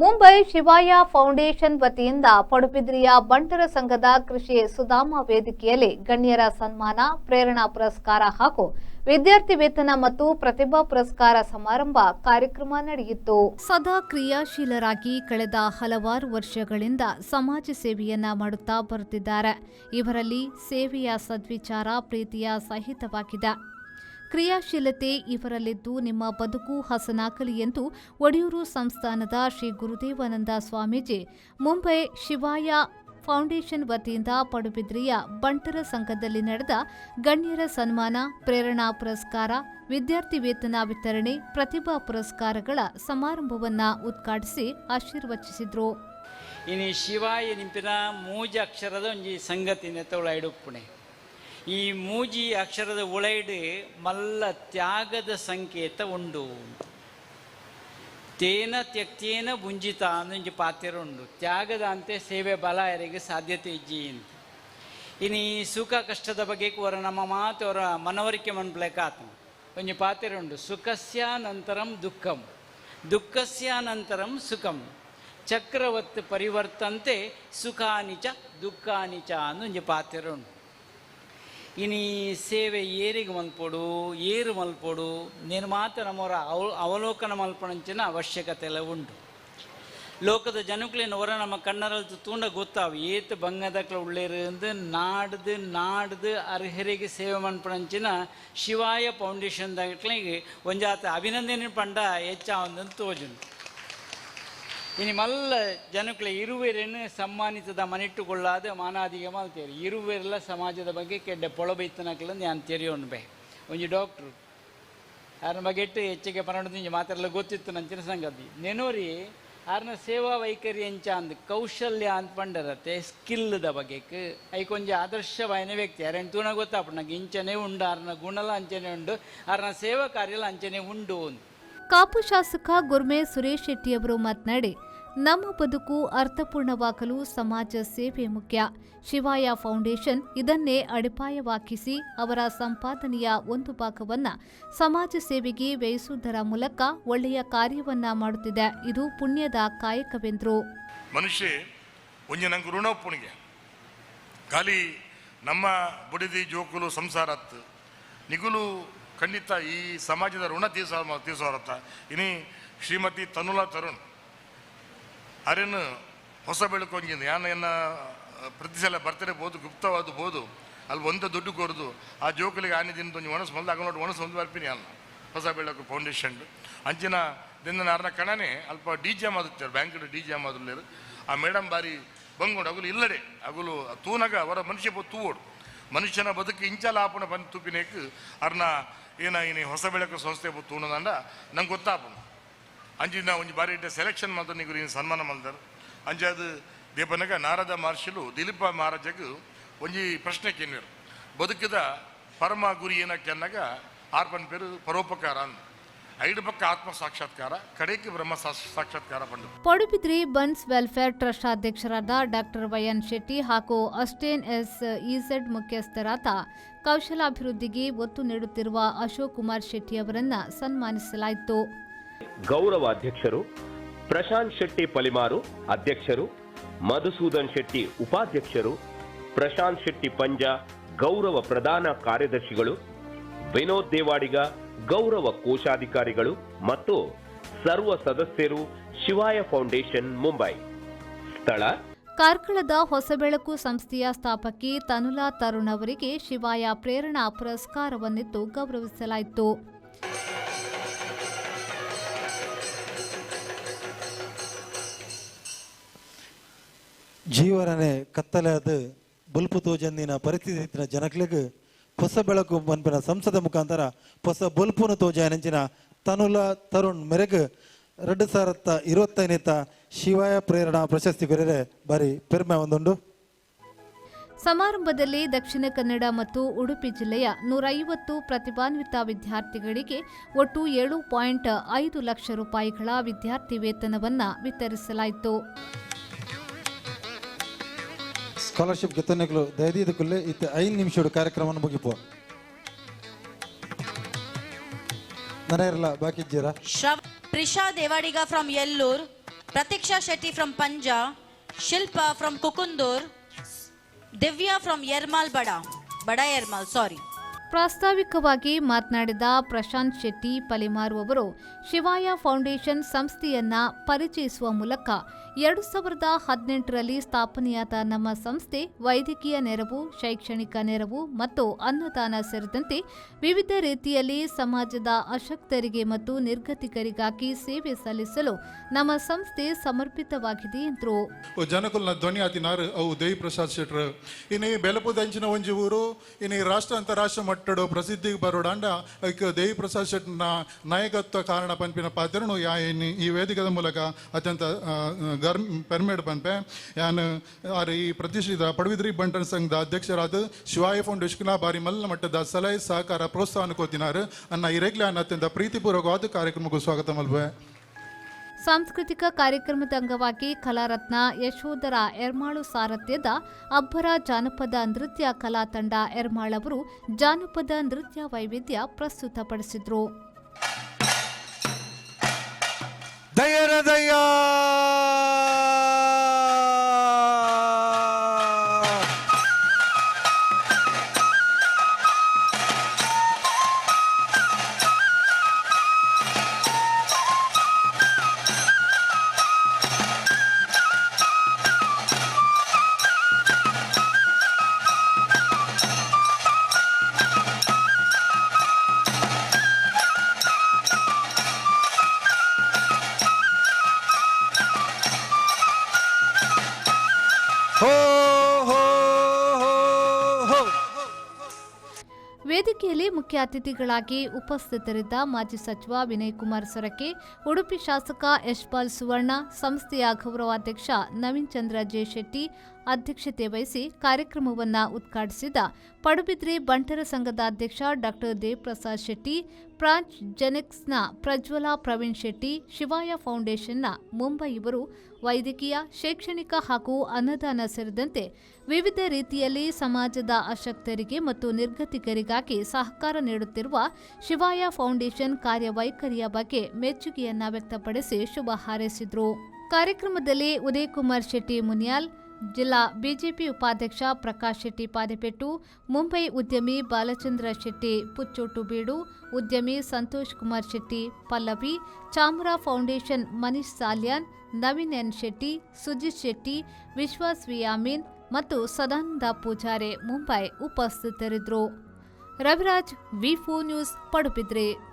ಮುಂಬೈ ಶಿವಾಯ ಫೌಂಡೇಶನ್ ವತಿಯಿಂದ ಪಡುಬಿದ್ರಿಯ ಬಂಟರ ಸಂಘದ ಕೃಷಿ ಸುಧಾಮ ವೇದಿಕೆಯಲ್ಲಿ ಗಣ್ಯರ ಸನ್ಮಾನ, ಪ್ರೇರಣಾ ಪುರಸ್ಕಾರ ಹಾಗೂ ವಿದ್ಯಾರ್ಥಿ ವೇತನ ಮತ್ತು ಪ್ರತಿಭಾ ಪುರಸ್ಕಾರ ಸಮಾರಂಭ ಕಾರ್ಯಕ್ರಮ ನಡೆಯಿತು. ಸದಾ ಕ್ರಿಯಾಶೀಲರಾಗಿ ಕಳೆದ ಹಲವಾರು ವರ್ಷಗಳಿಂದ ಸಮಾಜ ಸೇವೆಯನ್ನ ಮಾಡುತ್ತಾ ಬರುತ್ತಿದ್ದಾರೆ. ಇವರಲ್ಲಿ ಸೇವೆಯ ಸದ್ವಿಚಾರ, ಪ್ರೀತಿಯ ಸಹಿತವಾಗಿದೆ. ಕ್ರಿಯಾಶೀಲತೆ ಇವರಲ್ಲಿದ್ದು ನಿಮ್ಮ ಬದುಕು ಹಸನಾಗಲಿ ಎಂದು ಒಡಿಯೂರು ಸಂಸ್ಥಾನದ ಶ್ರೀ ಗುರುದೇವಾನಂದ ಸ್ವಾಮೀಜಿ, ಮುಂಬೈ ಶಿವಾಯ ಫೌಂಡೇಶನ್ ವತಿಯಿಂದ ಪಡುಬಿದ್ರಿಯ ಬಂಟರ ಸಂಘದಲ್ಲಿ ನಡೆದ ಗಣ್ಯರ ಸನ್ಮಾನ, ಪ್ರೇರಣಾ ಪುರಸ್ಕಾರ, ವಿದ್ಯಾರ್ಥಿ ವೇತನ ವಿತರಣೆ, ಪ್ರತಿಭಾ ಪುರಸ್ಕಾರಗಳ ಸಮಾರಂಭವನ್ನು ಉದ್ಘಾಟಿಸಿ ಆಶೀರ್ವಚಿಸಿದರು. ಇನ್ನು ಶಿವಾಯ ನಿಂಪಿನ ಮೂಜ ಅಕ್ಷರದ ಒಂಜಿ ನೆತ್ತವಳ ಉಳೈಡುಪ್ಪುಣೆ ಈ ಮೂಜಿ ಅಕ್ಷರದ ಉಳೈಡು ಮಲ್ಲ ತ್ಯಾಗದ ಸಂಕೇತ ಉಂಡು. ತೇನ ತ್ಯಕ್ತೇನ ಬುಂಜಿತ ಅನ್ನೊಂಜಿ ಪಾತ್ರ ಉಂಡು. ತ್ಯಾಗದ ಅಂತೆ ಸೇವೆ ಬಲ ಯಾರಿಗೆ ಸಾಧ್ಯತೆ ಇಜ್ಜಿ ಅಂತ. ಇನಿ ಸುಖ ಕಷ್ಟದ ಬಗ್ಗೆ ಅವರ ನಮ್ಮ ಮಾತು ಅವರ ಮನವರಿಕೆ ಮನ್ಪ್ಲೆಕಾತ ಒಂಜಿ ಪಾತ್ರ ಉಂಡು. ಸುಖಸ್ಯ ನಂತರಂ ದುಃಖಂ. ದುಃಖಸ್ಯ ನಂತರಂ ಸುಖಂ. ಚಕ್ರವತ್ ಪರಿವರ್ತಂತೆ ಸುಖಾನಿಚ ದುಃಖಾನಿಚ ಅನ್ನೊಂಜಿ ಪಾತ್ರ ಉಂಡು ಇನಿ ಸೇವೆ ಏರಿಗೆ ಮಲ್ಪಡು, ಏರು ಮಲ್ಪೊಡು నేను ಮಾತ್ರ ನಮ್ಮವರ ಅವ, ಅವಲೋಕನ ಮಲ್ಪಣಂಚಿನ ಅವಶ್ಯಕತೆ ಎಲ್ಲ ಉಂಟು. ಲೋಕದ ಜನಕ್ಲೇನು ಹೊರ ನಮ್ಮ ಕಣ್ಣರಲ್ಲಿ ತೂಂಡ ಗೊತ್ತಾವು, ಏತ್ ಬಂಗದಕ್ಲ ಉಳ್ಳೇರು ಅಂದು ನಾಡ್ದು ನಾಡ್ದು ಅರ್ಹರಿಗೆ ಸೇವೆ ಮನ್ಪಣಂಚಿನ ಶಿವಾಯ ಫೌಂಡೇಶನ್ ದಾಟ್ಲಿಗೆ ಒಂಜಾತ ಅಭಿನಂದನೆ ಪಂಡ ಹೆಚ್ಚಾವಂದು ತೋಜುಂಡು ಮಲ್ಲ ಜನಕ್ಲೆ ಇರುವೆರನ್ನು ಸಮ್ಮಾನಿತದ ಮನಿಟ್ಟುಕೊಳ್ಳಾದ ಮಾನಾದಿಗೆ ಮಲ್ತೇರಿ ಇರುವೆರೆಲ್ಲ ಸಮಾಜದ ಬಗ್ಗೆ ಕೆಡ್ಡೆ ಪೊಳಬೈತನಕ್ಲ ನಾನು ತೆರೆಯೋನು ಬೇ ಒಂಜಿ ಡಾಕ್ಟ್ರು ಆರ್ನ ಬಗ್ಗೆ ಇಟ್ಟು ಹೆಚ್ಚಿಗೆ ಪನ್ನೊಂದು ಮಾತೆಲ್ಲ ಗೊತ್ತಿತ್ತು ನಂಚಿನ ಸಂಗತಿ ನೆನೋರಿ ಆರ್ನ ಸೇವಾ ವೈಖರಿ ಎಂಚ ಅಂದ್ ಕೌಶಲ್ಯ ಅಂತ ಸ್ಕಿಲ್ ಸ್ಕಿಲ್ದ ಬಗ್ಗೆಕ್ ಐಕೊಂಜಿ ಆದರ್ಶವಾಯಿನ ವ್ಯಕ್ತಿ ಯಾರೇನು ತೂಣ ಗೊತ್ತಾಪು ನಂಗೆ ಇಂಚನೆ ಉಂಡು ಅರ್ನ ಗುಣಲ ಅಂಚನೆ ಉಂಡು ಆರ್ನ ಸೇವಾ ಕಾರ್ಯಲ ಅಂಚನೆ ಉಂಡು ಕಾಪು ಶಾಸಕ ಗುರ್ಮೆ ಸುರೇಶ್ ಶೆಟ್ಟಿಯವರು ಮಾತನಾಡಿ ನಮ್ಮ ಬದುಕು ಅರ್ಥಪೂರ್ಣವಾಗಲು ಸಮಾಜ ಸೇವೆ ಮುಖ್ಯ. ಶಿವಾಯ ಫೌಂಡೇಶನ್ ಇದನ್ನೇ ಅಡಿಪಾಯವಾಗಿಸಿ ಅವರ ಸಂಪಾದನೆಯ ಒಂದು ಭಾಗವನ್ನ ಸಮಾಜ ಸೇವೆಗೆ ವ್ಯಯಿಸುವುದರ ಮೂಲಕ ಒಳ್ಳೆಯ ಕಾರ್ಯವನ್ನ ಮಾಡುತ್ತಿದೆ. ಇದು ಪುಣ್ಯದ ಕಾಯಕವೆಂದರು. ಮನುಷ್ಯ ಋಣ ಪುಣ್ಯ. ಖಾಲಿ ನಮ್ಮ ಬುಡಿದಿ ಜೋಕುಲು ಸಂಸಾರತ್ ನಿಗುಲು ಖಂಡಿತ ಈ ಸಮಾಜದ ಋಣ ತೀರ್ಸ ತೀರ್ಸೋರತ್ತ. ಇನಿ ಶ್ರೀಮತಿ ತನುಲಾ ತರುಣ್. ಅರೇನು ಹೊಸ ಬೆಳಕು ಯಾನ ಎನ್ನ ಪ್ರತಿ ಸಲ ಬರ್ತಡೆ ಬೋದು ಗುಪ್ತವಾದ ಬೋದು. ಅಲ್ಲಿ ಒಂದು ದುಡ್ಡು ಕೊರದು ಆ ಜೋಕುಲಿಗೆ ದಿನ ಒಂದು ಒಣಸ್ ಮೊದಲು ನೋಡಿ ಒಣಸ್ ಒಂದು ಬರ್ಪಿನಿ ಅಲ್ಲ ಹೊಸ ಬೆಳಕು ಫೌಂಡೇಶನ್ ಅಂಚಿನ ದಿನ ಅರ್ನ ಕಣನೆ ಅಲ್ಪ ಡಿ ಜೆ ಮಾದುತ್ತಾರೆ ಬ್ಯಾಂಕ್ ಡಿ ಜೆ ಮಾದುಲ್ಲೇರು ಆ ಮೇಡಮ್ ಬಾರಿ ಬಂಗೋಡು, ಅಗಲು ಇಲ್ಲಡೆ. ಅಗಲು ತೂನಗ, ಅವರ ಮನುಷ್ಯ ತೂವೋಡು ಮನುಷ್ಯನ ಬದುಕು ಇಂಚಲ ಆಪಣ ಬಂದು ತುಪ್ಪಿನೇಕ್ ಅರ್ನ ಏನ, ಏನೇ ಹೊಸ ಬೆಳಕು ಸಂಸ್ಥೆ ತೂಣದಂಡ ನಂಗೆ ಗೊತ್ತಾಪನು ಅಂಚಿನ ಒಂಜಿ ಬಾರಿ ಇಟ್ಟ ಸೆಲೆಕ್ಷನ್ ಮಾತ್ರ ನೀವು ನೀನು ಸನ್ಮಾನ ಅಂಜಾದ್ ಅದು ದೇಪನಗ ನಾರದ ಮಹರ್ಷಿಲು ದಿಲೀಪ ಮಹಾರಾಜಗೆ ಒಂಜಿ ಪ್ರಶ್ನೆ ಕೇಳಿರು ಬದುಕಿದ ಪರಮ ಗುರಿ ಏನಕ್ಕೆ ಅನ್ನಾಗ ಆರ್ಪನ್ ಪೇರು ಪರೋಪಕಾರ ಅಂದ. ಐದು ಪಕ್ಕ ಆತ್ಮ ಸಾಕ್ಷಾತ್ಕಾರ ಕಡೆಗೆ ಬ್ರಹ್ಮ ಸಾಕ್ಷಾತ್ಕಾರ ಬಂದು ಪಡುಬಿದ್ರಿ ಬನ್ಸ್ ವೆಲ್ಫೇರ್ ಟ್ರಸ್ಟ್ ಅಧ್ಯಕ್ಷರಾದ ಡಾಕ್ಟರ್ ವೈಎನ್ ಶೆಟ್ಟಿ ಹಾಗೂ ಅಸ್ಟೇನ್ ಎಸ್ ಇಝೆಡ್ ಮುಖ್ಯಸ್ಥರಾದ ಕೌಶಲಾಭಿವೃದ್ಧಿಗೆ ಒತ್ತು ನೀಡುತ್ತಿರುವ ಅಶೋಕ್ ಕುಮಾರ್ ಶೆಟ್ಟಿ ಅವರನ್ನ ಸನ್ಮಾನಿಸಲಾಯಿತು. ಗೌರವ ಅಧ್ಯಕ್ಷರು, ಪ್ರಶಾಂತ್ ಶೆಟ್ಟಿ ಪಲಿಮಾರು ಅಧ್ಯಕ್ಷರು, ಮಧುಸೂದನ್ ಶೆಟ್ಟಿ ಉಪಾಧ್ಯಕ್ಷರು, ಪ್ರಶಾಂತ್ ಶೆಟ್ಟಿ ಪಂಜ ಗೌರವ ಪ್ರಧಾನ ಕಾರ್ಯದರ್ಶಿಗಳು, ವಿನೋದ್ ದೇವಾಡಿಗ ಗೌರವ ಕೋಶಾಧಿಕಾರಿಗಳು ಮತ್ತು ಸರ್ವ ಸದಸ್ಯರು ಶಿವಾಯ ಫೌಂಡೇಶನ್ ಮುಂಬೈ. ಸ್ಥಳ? ಕಾರ್ಕಳದ ಹೊಸಬೆಳಕು ಸಂಸ್ಥೆಯ ಸ್ಥಾಪಕಿ ತನುಲಾ ತರುಣ್ ಅವರಿಗೆ ಶಿವಾಯ ಪ್ರೇರಣಾ ಪುರಸ್ಕಾರವನ್ನಿತ್ತು ಗೌರವಿಸಲಾಯಿತು. ಜೀವನನೇ ಕತ್ತಲಾದ ಬಲ್ಪು ತೋಜಂದಿನ ಪರಿಸ್ಥಿತಿ ಜನಕ್ಲಿಗ್ ಹೊಸ ಬೆಳಕು ಮನ್ಪಿನ ಸಂಸದ ಮುಖಾಂತರ ಹೊಸ ಬಲ್ಪುನ ತೋಜಾಯನಂಚಿನ ತನುಲ ತರುಣ್ ಮೆರೆಗ್ ಎರಡು ಸಾವಿರದ ಇರುವತ್ತೈನೇತ ಶಿವಾಯ ಪ್ರೇರಣಾ ಪ್ರಶಸ್ತಿ ಕೊರೆರೆ ಬಾರಿ ಪೆರ್ಮೆ ಒಂದುಂಡು. ಸಮಾರಂಭದಲ್ಲಿ ದಕ್ಷಿಣ ಕನ್ನಡ ಮತ್ತು ಉಡುಪಿ ಜಿಲ್ಲೆಯ ನೂರೈವತ್ತು ಪ್ರತಿಭಾನ್ವಿತ ವಿದ್ಯಾರ್ಥಿಗಳಿಗೆ ಒಟ್ಟು ಏಳು ಪಾಯಿಂಟ್ ಐದು ಲಕ್ಷ ರೂಪಾಯಿಗಳ ವಿದ್ಯಾರ್ಥಿ ವೇತನವನ್ನು ವಿತರಿಸಲಾಯಿತು. ಸ್ಕಾಲರ್ಶಿಪ್ ಗೆತ್ತನೆಗಳು ದಯದೀದಕ್ಕುಲ್ಲೇ ಇತ್ತ ಐದು ನಿಮಿಷದ ಕಾರ್ಯಕ್ರಮವನ್ನು ಮುಗಿಪೋ ನನಗಿರಲ್ಲ ಬಾಕಿ ಇದ್ದೀರಾ Shrav- Prisha Devadiga from Yellur, Pratiksha Shetty from Panja, Shilpa from Kukundur, Divya from Yermal Bada, Bada Yermal, sorry. ಪ್ರಾಸ್ತಾವಿಕವಾಗಿ ಮಾತನಾಡಿದ ಪ್ರಶಾಂತ್ ಶೆಟ್ಟಿ ಪಲಿಮಾರು ಅವರು, ಶಿವಾಯ ಫೌಂಡೇಶನ್ ಸಂಸ್ಥೆಯನ್ನ ಪರಿಚಯಿಸುವ ಮೂಲಕ ಎರಡು ಸಾವಿರದ ಹದಿನೆಂಟರಲ್ಲಿ ಸ್ಥಾಪನೆಯಾದ ನಮ್ಮ ಸಂಸ್ಥೆ ವೈದ್ಯಕೀಯ ನೆರವು, ಶೈಕ್ಷಣಿಕ ನೆರವು ಮತ್ತು ಅನ್ನದಾನ ಸೇರಿದಂತೆ ವಿವಿಧ ರೀತಿಯಲ್ಲಿ ಸಮಾಜದ ಅಶಕ್ತರಿಗೆ ಮತ್ತು ನಿರ್ಗತಿಕರಿಗಾಗಿ ಸೇವೆ ಸಲ್ಲಿಸಲು ನಮ್ಮ ಸಂಸ್ಥೆ ಸಮರ್ಪಿತವಾಗಿದೆ ಎಂದರು. ಜನಕುಲ್ನ ಧ್ವನಿ ಅವು ದೇವಿ ಪ್ರಸಾದ್ ಶೆಟ್ಟರು ಇನ್ನು ಬೆಲಪು ದಂಚಿನ ಒಂಜಿ ಊರು, ಇನ್ನು ರಾಷ್ಟ್ರ ಅಂತಾರಾಷ್ಟ್ರ ಮಟ್ಟಡು ಪ್ರಸಿದ್ಧಿಗೆ ಬರೋಡಾಂಡ ಐಕ್ ದೇವಿ ಪ್ರಸಾದ್ ಶೆಟ್ನ ನಾಯಕತ್ವ ಕಾರಣ ಪನ್ಪಿನ ಪಾತ್ರನು ಯಾ ಈ ವೇದಿಕದ ಮೂಲಕ ಅತ್ಯಂತ ಗರ್ ಪೆರ್ಮೇಡ್ ಪನ್ಪೆ. ಯಾನ್, ಆರ್, ಈ ಪ್ರತಿಷ್ಠಿತ ಪಡವಿದ್ರಿ ಬಂಟನ್ ಸಂಘದ ಅಧ್ಯಕ್ಷರಾದ ಶಿವಾಯ ಫೌಂಡೇಶನ್ ಬಾರಿ ಮಲ್ಲ ಮಟ್ಟದ ಸಲಹೆ ಸಹಕಾರ ಪ್ರೋತ್ಸಾಹನ ಕೋತಿನಾರು ಅನ್ನ ಇರೆಗ್ಲೆ ಅನ್ನ ಅತ್ಯಂತ ಪ್ರೀತಿಪೂರ್ವಕವಾದ ಕಾರ್ಯಕ್ರಮಕ್ಕೂ ಸ್ವಾಗತ ಮಲ್ಪೆ. ಸಾಂಸ್ಕೃತಿಕ ಕಾರ್ಯಕ್ರಮದ ಅಂಗವಾಗಿ ಕಲಾರತ್ನ ಯಶೋಧರ ಎರ್ಮಾಳು ಸಾರಥ್ಯದ ಅಬ್ಬರ ಜಾನಪದ ನೃತ್ಯ ಕಲಾ ತಂಡ ಎರ್ಮಾಳ್ ಅವರು ಜಾನಪದ ನೃತ್ಯ ವೈವಿಧ್ಯ ಪ್ರಸ್ತುತಪಡಿಸಿದ್ರು. ಮುಖ್ಯ ಅತಿಥಿಗಳಾಗಿ ಉಪಸ್ಥಿತರಿದ್ದ ಮಾಜಿ ಸಚಿವ ವಿನಯ್ ಕುಮಾರ್ ಸೊರಕೆ, ಉಡುಪಿ ಶಾಸಕ ಯಶ್ಪಾಲ್ ಸುವರ್ಣ, ಸಂಸ್ಥೆಯ ಗೌರವಾಧ್ಯಕ್ಷ ನವೀನ್ ಚಂದ್ರ ಜೆ ಶೆಟ್ಟಿ ಅಧ್ಯಕ್ಷತೆ ವಹಿಸಿ ಕಾರ್ಯಕ್ರಮವನ್ನು ಉದ್ಘಾಟಿಸಿದ ಪಡುಬಿದ್ರಿ ಬಂಟರ ಸಂಘದ ಅಧ್ಯಕ್ಷ ಡಾಕ್ಟರ್ ದೇವಪ್ರಸಾದ್ ಶೆಟ್ಟಿ, ಪ್ರಾಂಚ್ ಜೆನೆಕ್ಸ್ನ ಪ್ರಜ್ವಲ ಪ್ರವೀಣ್ ಶೆಟ್ಟಿ, ಶಿವಾಯ ಫೌಂಡೇಶನ್ನ ಮುಂಬೈ ಇವರು ವೈದ್ಯಕೀಯ, ಶೈಕ್ಷಣಿಕ ಹಾಗೂ ಅನ್ನದಾನ ಸೇರಿದಂತೆ ವಿವಿಧ ರೀತಿಯಲ್ಲಿ ಸಮಾಜದ ಅಶಕ್ತರಿಗೆ ಮತ್ತು ನಿರ್ಗತಿಕರಿಗಾಗಿ ಸಹಕಾರ ನೀಡುತ್ತಿರುವ ಶಿವಾಯ ಫೌಂಡೇಶನ್ ಕಾರ್ಯವೈಖರಿಯ ಬಗ್ಗೆ ಮೆಚ್ಚುಗೆಯನ್ನ ವ್ಯಕ್ತಪಡಿಸಿ ಶುಭ ಹಾರೈಸಿದರು. ಕಾರ್ಯಕ್ರಮದಲ್ಲಿ ಉದಯಕುಮಾರ್ ಶೆಟ್ಟಿ ಮುನಿಯಾಲ್ ಜಿಲ್ಲಾ ಬಿಜೆಪಿ ಉಪಾಧ್ಯಕ್ಷ ಪ್ರಕಾಶ್ ಶೆಟ್ಟಿ ಪಾದೆಪೆಟ್ಟು, ಮುಂಬೈ ಉದ್ಯಮಿ ಬಾಲಚಂದ್ರ ಶೆಟ್ಟಿ ಪುಚ್ಚೋಟು ಬೀಡು, ಉದ್ಯಮಿ ಸಂತೋಷ್ ಕುಮಾರ್ ಶೆಟ್ಟಿ ಪಲ್ಲವಿ, ಚಾಮರಾ ಫೌಂಡೇಶನ್ ಮನೀಶ್ ಸಾಲ್ಯಾನ್, ನವೀನ್ ಎನ್ ಶೆಟ್ಟಿ, ಸುಜಿತ್ ಶೆಟ್ಟಿ, ವಿಶ್ವಾಸ್ ವಿಯಾಮಿನ್ ಮತ್ತು ಸದಾನಂದ ಪೂಜಾರೆ ಮುಂಬೈ ಉಪಸ್ಥಿತರಿದ್ದರು. Raviraj, V news, Padubidri.